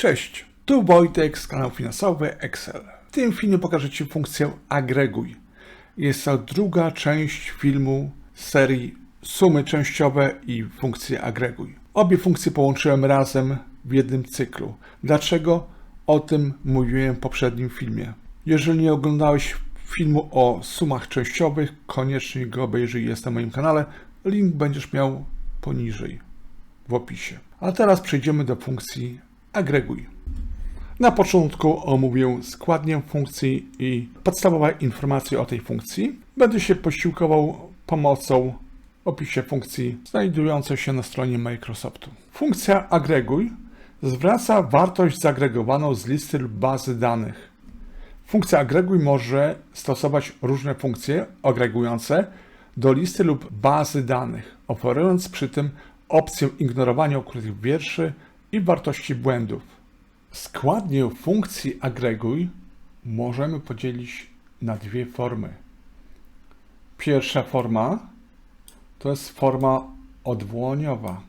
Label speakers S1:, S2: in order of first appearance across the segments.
S1: Cześć, tu Wojtek z kanału finansowy Excel. W tym filmie pokażę Ci funkcję agreguj. Jest to druga część filmu serii sumy częściowe i funkcje agreguj. Obie funkcje połączyłem razem w jednym cyklu. Dlaczego? O tym mówiłem w poprzednim filmie. Jeżeli nie oglądałeś filmu o sumach częściowych, koniecznie go obejrzyj, jest na moim kanale. Link będziesz miał poniżej w opisie. A teraz przejdziemy do funkcji agreguj. Na początku omówię składnię funkcji i podstawowe informacje o tej funkcji. Będę się posiłkował pomocą w opisie funkcji znajdującej się na stronie Microsoftu. Funkcja agreguj zwraca wartość zagregowaną z listy lub bazy danych. Funkcja agreguj może stosować różne funkcje agregujące do listy lub bazy danych, oferując przy tym opcję ignorowania ukrytych wierszy i wartości błędów. Składnię funkcji agreguj możemy podzielić na dwie formy. Pierwsza forma to jest forma odwołaniowa.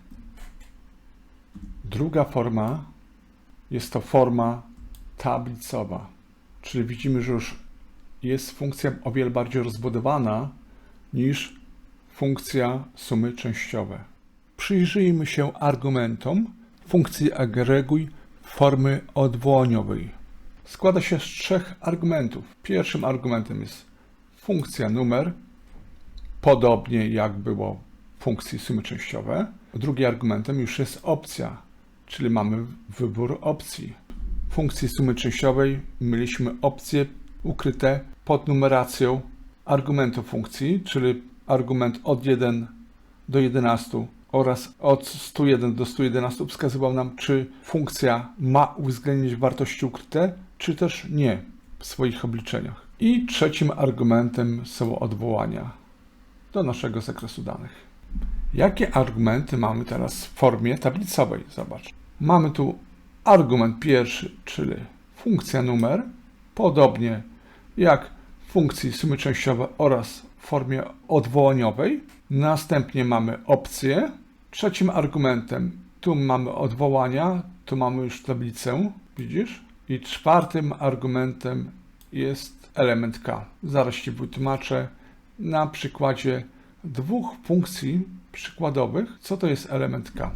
S1: Druga forma jest to forma tablicowa. Czyli widzimy, że już jest funkcja o wiele bardziej rozbudowana niż funkcja sumy częściowe. Przyjrzyjmy się argumentom funkcji agreguj formy odwołaniowej. Składa się z trzech argumentów. Pierwszym argumentem jest funkcja numer, podobnie jak było w funkcji sumy częściowe. Drugim argumentem już jest opcja, czyli mamy wybór opcji. W funkcji sumy częściowej mieliśmy opcje ukryte pod numeracją argumentu funkcji, czyli argument od 1 do 11 oraz od 101 do 111 wskazywał nam, czy funkcja ma uwzględnić wartości ukryte, czy też nie w swoich obliczeniach. I trzecim argumentem są odwołania do naszego zakresu danych. Jakie argumenty mamy teraz w formie tablicowej? Zobacz. Mamy tu argument pierwszy, czyli funkcja numer, podobnie jak funkcji sumy częściowe oraz w formie odwołaniowej. Następnie mamy opcje. Trzecim argumentem tu mamy odwołania, tu mamy już tablicę, widzisz? I czwartym argumentem jest element K. Zaraz Ci wytłumaczę na przykładzie dwóch funkcji przykładowych, co to jest element K.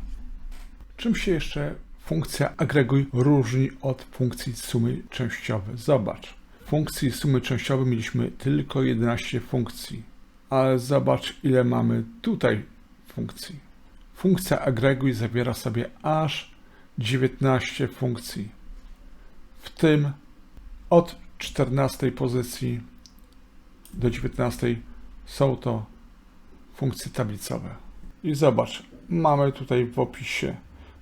S1: Czym się jeszcze funkcja agreguj różni od funkcji sumy częściowej? Zobacz. W funkcji sumy częściowej mieliśmy tylko 11 funkcji, ale zobacz ile mamy tutaj funkcji. Funkcja agreguj zawiera sobie aż 19 funkcji, w tym od 14 pozycji do 19 są to funkcje tablicowe. I zobacz, mamy tutaj w opisie,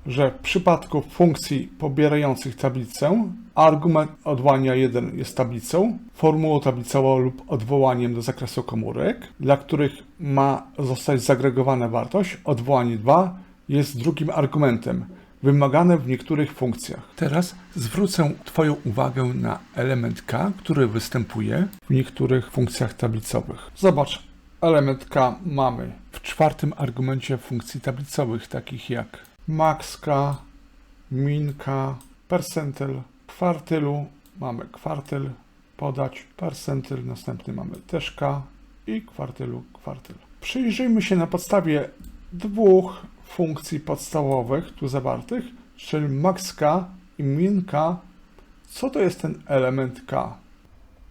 S1: że w przypadku funkcji pobierających tablicę, argument odwołania 1 jest tablicą, formułą tablicową lub odwołaniem do zakresu komórek, dla których ma zostać zagregowana wartość, odwołanie 2 jest drugim argumentem, wymagane w niektórych funkcjach. Teraz zwrócę Twoją uwagę na element K, który występuje w niektórych funkcjach tablicowych. Zobacz, element K mamy w czwartym argumencie funkcji tablicowych, takich jak maxka, minka, percentyl, kwartylu, mamy kwartyl, podać, percentyl, następny mamy też K i kwartylu, kwartyl. Przyjrzyjmy się na podstawie dwóch funkcji podstawowych tu zawartych, czyli max K i min K. Co to jest ten element K?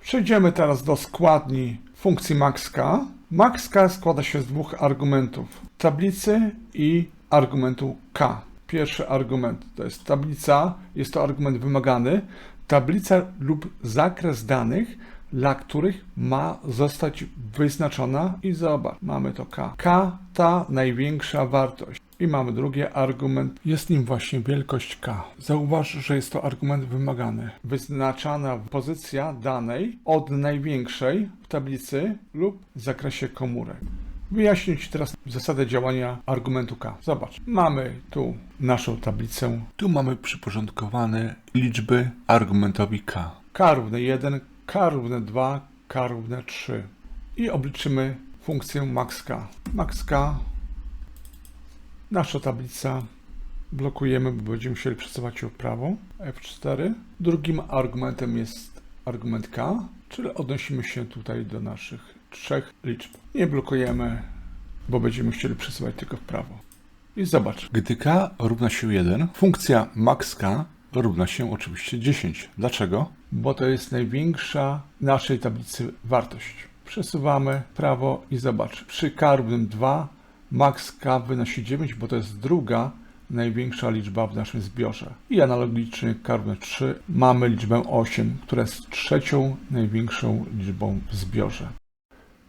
S1: Przejdziemy teraz do składni funkcji max K. Max składa się z dwóch argumentów, tablicy i argumentu K. Pierwszy argument to jest tablica, jest to argument wymagany. Tablica lub zakres danych, dla których ma zostać wyznaczona i zobacz, mamy to K. K ta największa wartość. I mamy drugi argument, jest nim właśnie wielkość K. Zauważ, że jest to argument wymagany. Wyznaczana pozycja danej od największej w tablicy lub w zakresie komórek. Wyjaśnię Ci teraz zasadę działania argumentu K. Zobacz, mamy tu naszą tablicę. Tu mamy przyporządkowane liczby argumentowi K. K równe 1, K równe 2, K równe 3. I obliczymy funkcję max K. Max K, nasza tablica blokujemy, bo będziemy musieli przesuwać ją w prawo. F4. Drugim argumentem jest argument K, czyli odnosimy się tutaj do naszych trzech liczb. Nie blokujemy, bo będziemy chcieli przesuwać tylko w prawo. I zobacz, gdy k równa się 1, funkcja max k równa się oczywiście 10. Dlaczego? Bo to jest największa naszej tablicy wartość. Przesuwamy prawo i zobacz, przy k równym 2 max k wynosi 9, bo to jest druga największa liczba w naszym zbiorze. I analogicznie k równe 3 mamy liczbę 8, która jest trzecią największą liczbą w zbiorze.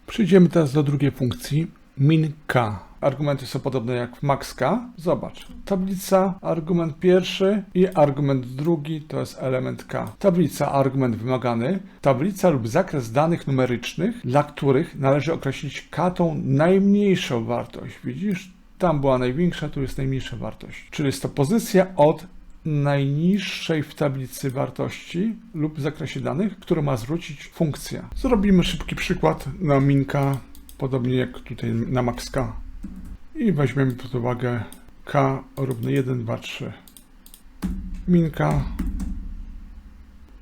S1: Przejdziemy teraz do drugiej funkcji min k. Argumenty są podobne jak max k. Zobacz. Tablica, argument pierwszy i argument drugi to jest element k. Tablica, argument wymagany. Tablica lub zakres danych numerycznych, dla których należy określić k tą najmniejszą wartość. Widzisz? Tam była największa, tu jest najmniejsza wartość. Czyli jest to pozycja od najniższej w tablicy wartości lub zakresie danych, którą ma zwrócić funkcja. Zrobimy szybki przykład na minka, podobnie jak tutaj na maxka. I weźmiemy pod uwagę k równy 1, 2, 3. Minka,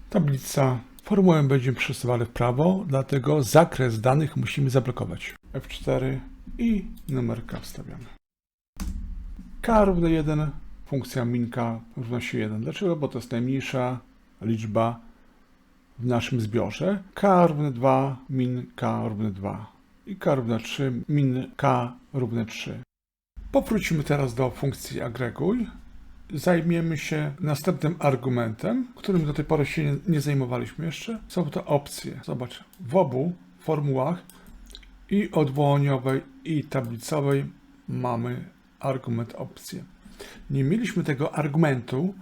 S1: tablica. Formułę będziemy przesuwali w prawo, dlatego zakres danych musimy zablokować. F4 i numer k wstawiamy. k równy 1, funkcja minka równa się 1. Dlaczego? Bo to jest najmniejsza liczba w naszym zbiorze. k równe 2, min k równe 2 i k równe 3, min k równe 3. Powrócimy teraz do funkcji agreguj. Zajmiemy się następnym argumentem, którym do tej pory się nie, zajmowaliśmy jeszcze. Są to opcje. Zobacz, w obu formułach i odwołaniowej i tablicowej mamy argument opcje. Nie mieliśmy tego argumentu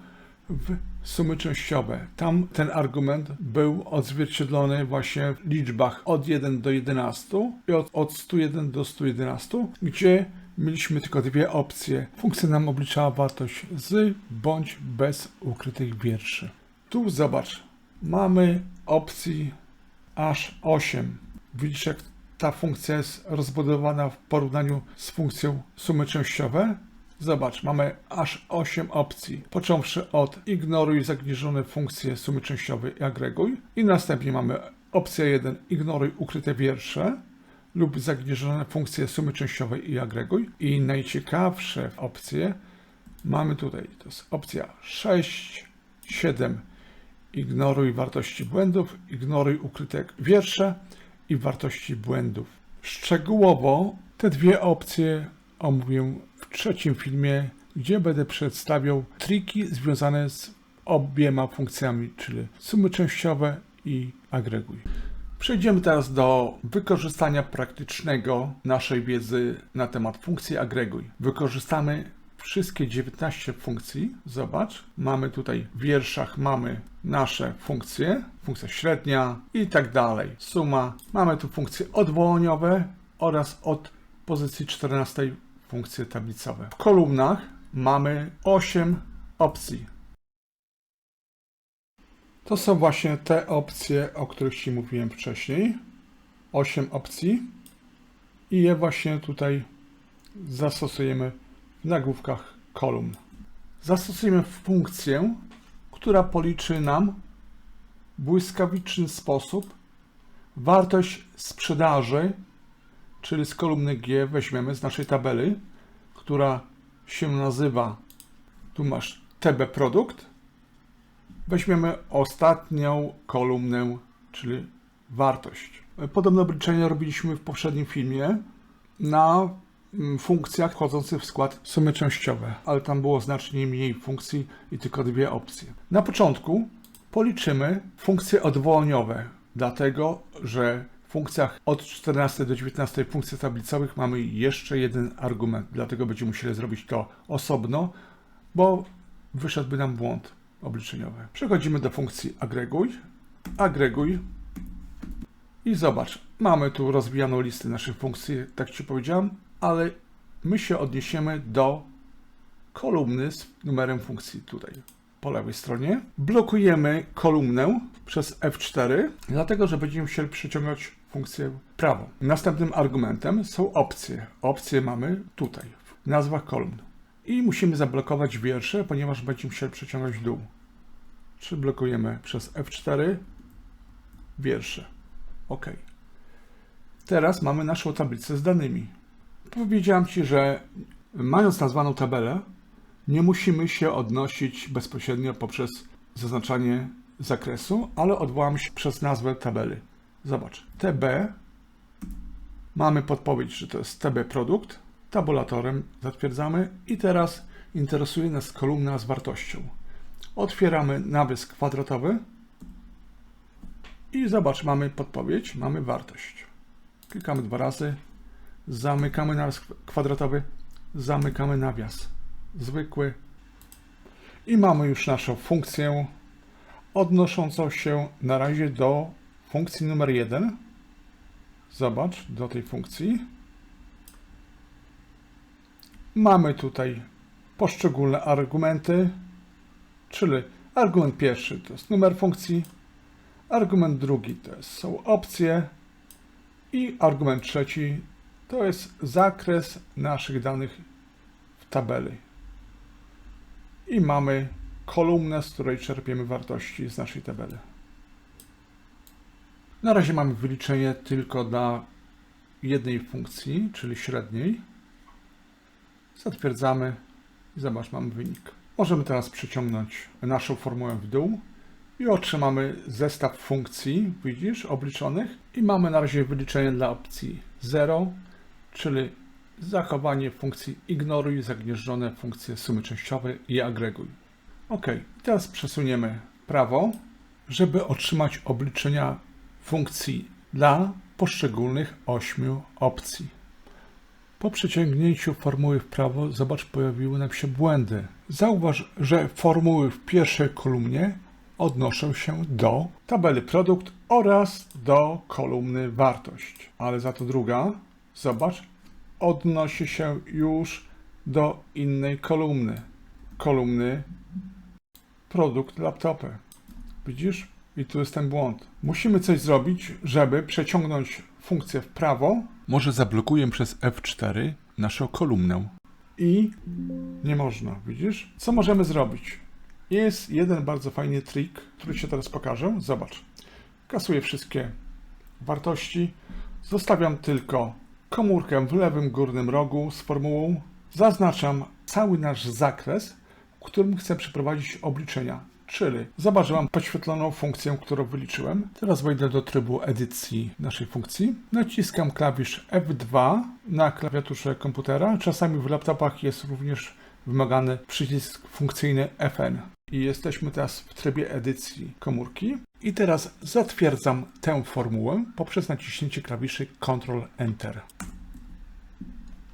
S1: w sumy częściowe. Tam ten argument był odzwierciedlony właśnie w liczbach od 1 do 11 i od, od 101 do 111, gdzie mieliśmy tylko dwie opcje. Funkcja nam obliczała wartość z bądź bez ukrytych wierszy. Tu zobacz, mamy opcji aż 8. Widzisz, jak ta funkcja jest rozbudowana w porównaniu z funkcją sumy częściowe? Zobacz, mamy aż 8 opcji, począwszy od ignoruj zagnieżone funkcje sumy częściowej i agreguj i następnie mamy opcja 1 ignoruj ukryte wiersze lub zagnieżone funkcje sumy częściowej i agreguj. I najciekawsze opcje mamy tutaj, to jest opcja 6, 7 ignoruj wartości błędów, ignoruj ukryte wiersze i wartości błędów. Szczegółowo te dwie opcje omówię w trzecim filmie, gdzie będę przedstawiał triki związane z obiema funkcjami, czyli sumy częściowe i agreguj. Przejdziemy teraz do wykorzystania praktycznego naszej wiedzy na temat funkcji agreguj. Wykorzystamy wszystkie 19 funkcji. Zobacz, mamy tutaj w wierszach mamy nasze funkcje, funkcja średnia i tak dalej. Suma. Mamy tu funkcje odwołaniowe oraz od pozycji 14 funkcje tablicowe. W kolumnach mamy 8 opcji. To są właśnie te opcje, o których Ci mówiłem wcześniej. 8 opcji. I je właśnie tutaj zastosujemy w nagłówkach kolumn. Zastosujemy funkcję, która policzy nam w błyskawiczny sposób wartość sprzedaży, czyli z kolumny G weźmiemy z naszej tabeli, która się nazywa, tu masz TB produkt, weźmiemy ostatnią kolumnę, czyli wartość. Podobne obliczenia robiliśmy w poprzednim filmie na mm, funkcjach wchodzących w skład sumy częściowe, ale tam było znacznie mniej funkcji i tylko dwie opcje. Na początku policzymy funkcje odwołaniowe, dlatego że funkcjach od 14 do 19 funkcji tablicowych mamy jeszcze jeden argument, dlatego będziemy musieli zrobić to osobno, bo wyszedłby nam błąd obliczeniowy. Przechodzimy do funkcji agreguj. Agreguj i zobacz, mamy tu rozwijaną listę naszych funkcji, tak Ci powiedziałem, ale my się odniesiemy do kolumny z numerem funkcji tutaj po lewej stronie. Blokujemy kolumnę przez F4, dlatego że będziemy chcieli przyciągnąć funkcję prawą. Następnym argumentem są opcje. Opcje mamy tutaj, w nazwach kolumn. i musimy zablokować wiersze, ponieważ będziemy musieli przeciągać w dół. Czy blokujemy przez F4 wiersze. OK. Teraz mamy naszą tablicę z danymi. Powiedziałem Ci, że mając nazwaną tabelę, nie musimy się odnosić bezpośrednio poprzez zaznaczanie zakresu, ale odwołamy się przez nazwę tabeli. Zobacz, TB mamy podpowiedź, że to jest TB produkt, tabulatorem zatwierdzamy. I teraz interesuje nas kolumna z wartością. Otwieramy nawias kwadratowy. I zobacz, mamy podpowiedź, mamy wartość. Klikamy dwa razy, zamykamy nawias kwadratowy, zamykamy nawias. Zwykły. I mamy już naszą funkcję odnoszącą się na razie do funkcji numer 1. Zobacz, do tej funkcji. Mamy tutaj poszczególne argumenty, czyli argument pierwszy to jest numer funkcji, argument drugi to są opcje i argument trzeci to jest zakres naszych danych w tabeli. I mamy kolumnę, z której czerpiemy wartości z naszej tabeli. Na razie mamy wyliczenie tylko dla jednej funkcji, czyli średniej. Zatwierdzamy i zobacz, mamy wynik. Możemy teraz przeciągnąć naszą formułę w dół i otrzymamy zestaw funkcji, widzisz, obliczonych i mamy na razie wyliczenie dla opcji 0, czyli zachowanie funkcji ignoruj zagnieżdżone funkcje sumy częściowej i agreguj. OK, teraz przesuniemy prawo, żeby otrzymać obliczenia funkcji dla poszczególnych ośmiu opcji. Po przeciągnięciu formuły w prawo, zobacz, pojawiły nam się błędy. Zauważ, że formuły w pierwszej kolumnie odnoszą się do tabeli produkt oraz do kolumny wartość. Ale za to druga, zobacz, odnosi się już do innej kolumny. Kolumny produkt laptopy. Widzisz? I tu jest ten błąd. Musimy coś zrobić, żeby przeciągnąć funkcję w prawo. Może zablokuję przez F4 naszą kolumnę. I nie można, widzisz? Co możemy zrobić? Jest jeden bardzo fajny trik, który Ci teraz pokażę. Zobacz. Kasuję wszystkie wartości. Zostawiam tylko komórkę w lewym górnym rogu z formułą. Zaznaczam cały nasz zakres, w którym chcę przeprowadzić obliczenia. Czyli zobacz, że mam podświetloną funkcję, którą wyliczyłem. Teraz wejdę do trybu edycji naszej funkcji. Naciskam klawisz F2 na klawiaturze komputera. Czasami w laptopach jest również wymagany przycisk funkcyjny Fn. I jesteśmy teraz w trybie edycji komórki. I teraz zatwierdzam tę formułę poprzez naciśnięcie klawiszy Ctrl Enter.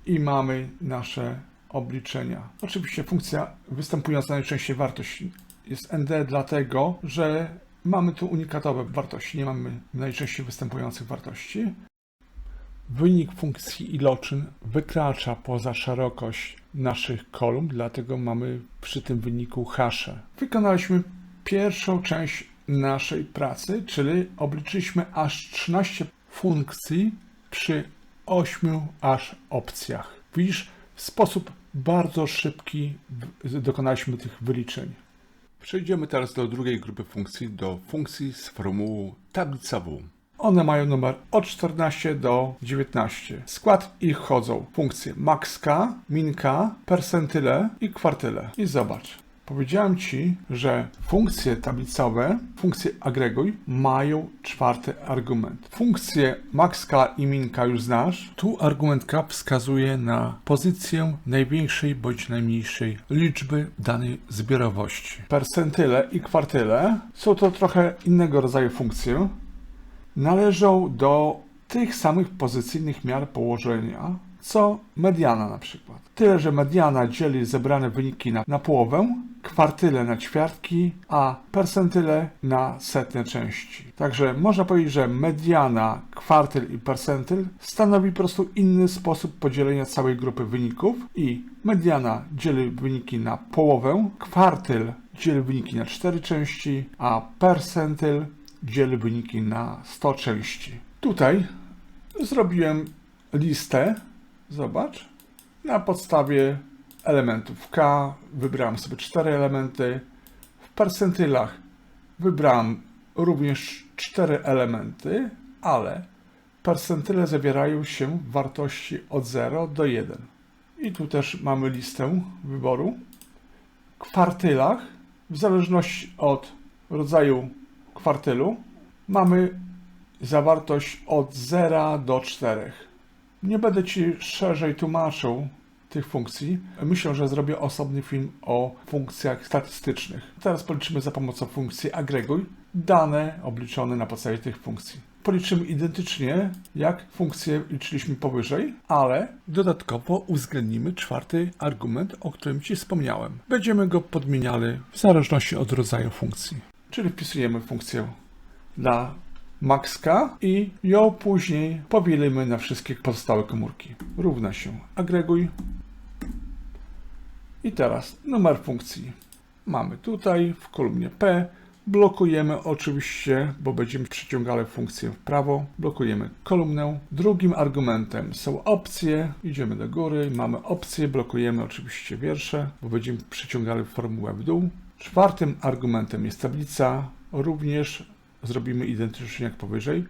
S1: I mamy nasze obliczenia. Oczywiście funkcja występująca najczęściej wartość jest ND dlatego, że mamy tu unikatowe wartości, nie mamy najczęściej występujących wartości. Wynik funkcji iloczyn wykracza poza szerokość naszych kolumn, dlatego mamy przy tym wyniku hasze. Wykonaliśmy pierwszą część naszej pracy, czyli obliczyliśmy aż 13 funkcji przy 8 aż opcjach. Widzisz, w sposób bardzo szybki dokonaliśmy tych wyliczeń. Przejdziemy teraz do drugiej grupy funkcji, do funkcji z formułą tablicową. One mają numer od 14 do 19. W skład ich chodzą funkcje maxk, minka, percentyle i kwartyle. I zobacz, Powiedziałem Ci, że funkcje tablicowe, funkcje agreguj mają czwarty argument. Funkcje maxk i minka już znasz. Tu argument k wskazuje na pozycję największej bądź najmniejszej liczby danej zbiorowości. Percentyle i kwartyle są to trochę innego rodzaju funkcje. Należą do tych samych pozycyjnych miar położenia, co mediana na przykład. Tyle, że mediana dzieli zebrane wyniki na, na połowę, kwartyle na ćwiartki, a percentyle na setne części. Także można powiedzieć, że mediana, kwartyl i percentyl stanowi po prostu inny sposób podzielenia całej grupy wyników i mediana dzieli wyniki na połowę, kwartyl dzieli wyniki na cztery części, a percentyl dzieli wyniki na 100 części. Tutaj zrobiłem listę, zobacz, na podstawie elementów k, wybrałem sobie cztery elementy. W percentylach wybrałem również cztery elementy, ale percentyle zawierają się w wartości od 0 do 1. I tu też mamy listę wyboru. W kwartylach, w zależności od rodzaju kwartylu, mamy zawartość od 0 do 4. Nie będę Ci szerzej tłumaczył tych funkcji. Myślę, że zrobię osobny film o funkcjach statystycznych. Teraz policzymy za pomocą funkcji agreguj dane obliczone na podstawie tych funkcji. Policzymy identycznie jak funkcje liczyliśmy powyżej, ale dodatkowo uwzględnimy czwarty argument, o którym Ci wspomniałem. Będziemy go podmieniali w zależności od rodzaju funkcji. Czyli wpisujemy funkcję dla maxka i ją później powielimy na wszystkie pozostałe komórki. Równa się agreguj. I teraz numer funkcji mamy tutaj w kolumnie P. Blokujemy oczywiście, bo będziemy przyciągali funkcję w prawo. Blokujemy kolumnę. Drugim argumentem są opcje. Idziemy do góry, mamy opcje, blokujemy oczywiście wiersze, bo będziemy przyciągali formułę w dół. Czwartym argumentem jest tablica. Również zrobimy identycznie jak powyżej.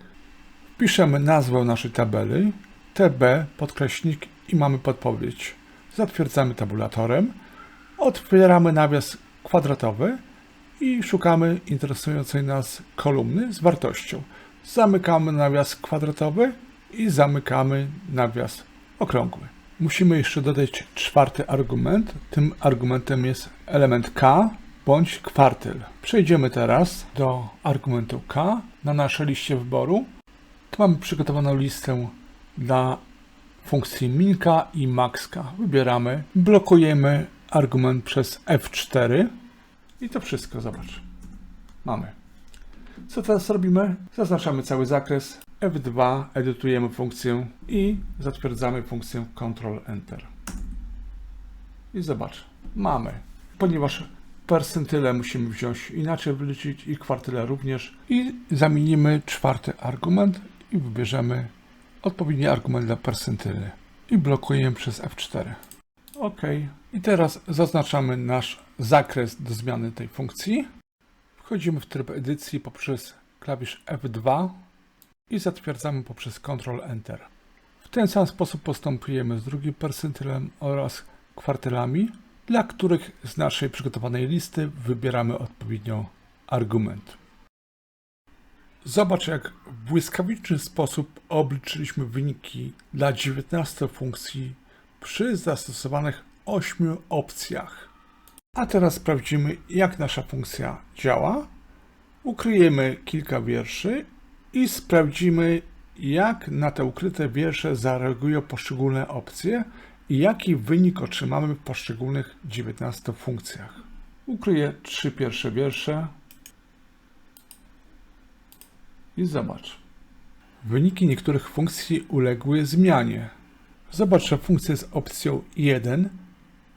S1: Wpiszemy nazwę naszej tabeli, TB, podkreśnik i mamy podpowiedź. Zatwierdzamy tabulatorem, otwieramy nawias kwadratowy i szukamy interesującej nas kolumny z wartością. Zamykamy nawias kwadratowy i zamykamy nawias okrągły. Musimy jeszcze dodać czwarty argument. Tym argumentem jest element k bądź kwartyl. Przejdziemy teraz do argumentu k na naszej liście wyboru. Tu mamy przygotowaną listę dla funkcji minka i maxka. Wybieramy, blokujemy argument przez F4 i to wszystko, zobacz. Mamy. Co teraz robimy? Zaznaczamy cały zakres. F2 edytujemy funkcję i zatwierdzamy funkcję Ctrl Enter. I zobacz, mamy. Ponieważ percentyle musimy wziąć inaczej wyliczyć i kwartyle również. I zamienimy czwarty argument i wybierzemy odpowiedni argument dla percentyly. I blokujemy przez F4. OK. I teraz zaznaczamy nasz zakres do zmiany tej funkcji. Wchodzimy w tryb edycji poprzez klawisz F2 i zatwierdzamy poprzez Ctrl Enter. W ten sam sposób postępujemy z drugim percentylem oraz kwartylami, dla których z naszej przygotowanej listy wybieramy odpowiednio argument. Zobacz, jak w błyskawiczny sposób obliczyliśmy wyniki dla 19 funkcji przy zastosowanych 8 opcjach. A teraz sprawdzimy, jak nasza funkcja działa. Ukryjemy kilka wierszy i sprawdzimy, jak na te ukryte wiersze zareagują poszczególne opcje i jaki wynik otrzymamy w poszczególnych 19 funkcjach. Ukryję trzy pierwsze wiersze i zobacz. Wyniki niektórych funkcji uległy zmianie. Zobacz, że funkcje z opcją 1,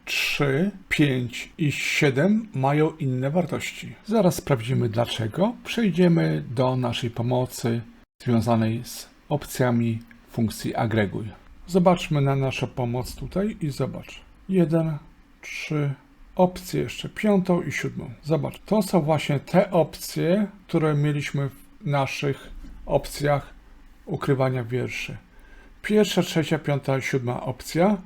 S1: 3, 5 i 7 mają inne wartości. Zaraz sprawdzimy dlaczego. Przejdziemy do naszej pomocy związanej z opcjami funkcji agreguj. Zobaczmy na naszą pomoc tutaj i zobacz. 1, 3, opcję jeszcze piątą i siódmą. Zobacz, to są właśnie te opcje, które mieliśmy w naszych opcjach ukrywania wierszy. Pierwsza, trzecia, piąta, siódma opcja.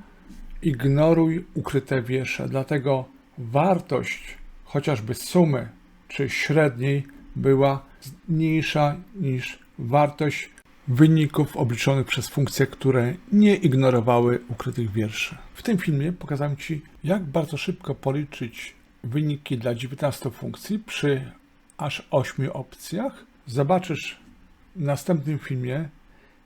S1: Ignoruj ukryte wiersze, dlatego wartość chociażby sumy czy średniej była mniejsza niż wartość wyników obliczonych przez funkcje, które nie ignorowały ukrytych wierszy. W tym filmie pokazałem Ci, jak bardzo szybko policzyć wyniki dla 19 funkcji przy aż 8 opcjach. Zobaczysz w następnym filmie,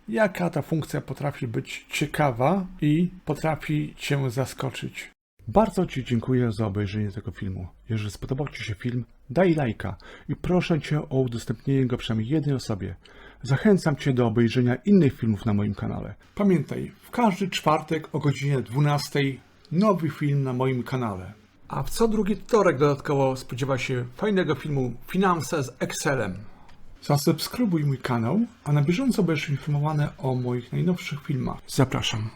S1: jaka ta funkcja potrafi być ciekawa i potrafi Cię zaskoczyć. Bardzo Ci dziękuję za obejrzenie tego filmu. Jeżeli spodobał Ci się film, daj lajka i proszę Cię o udostępnienie go przynajmniej jednej osobie. Zachęcam Cię do obejrzenia innych filmów na moim kanale. Pamiętaj, w każdy czwartek o godzinie 12 nowy film na moim kanale. A w co drugi wtorek dodatkowo spodziewa się fajnego filmu Finanse z Excelem. Zasubskrybuj mój kanał, a na bieżąco będziesz informowany o moich najnowszych filmach. Zapraszam.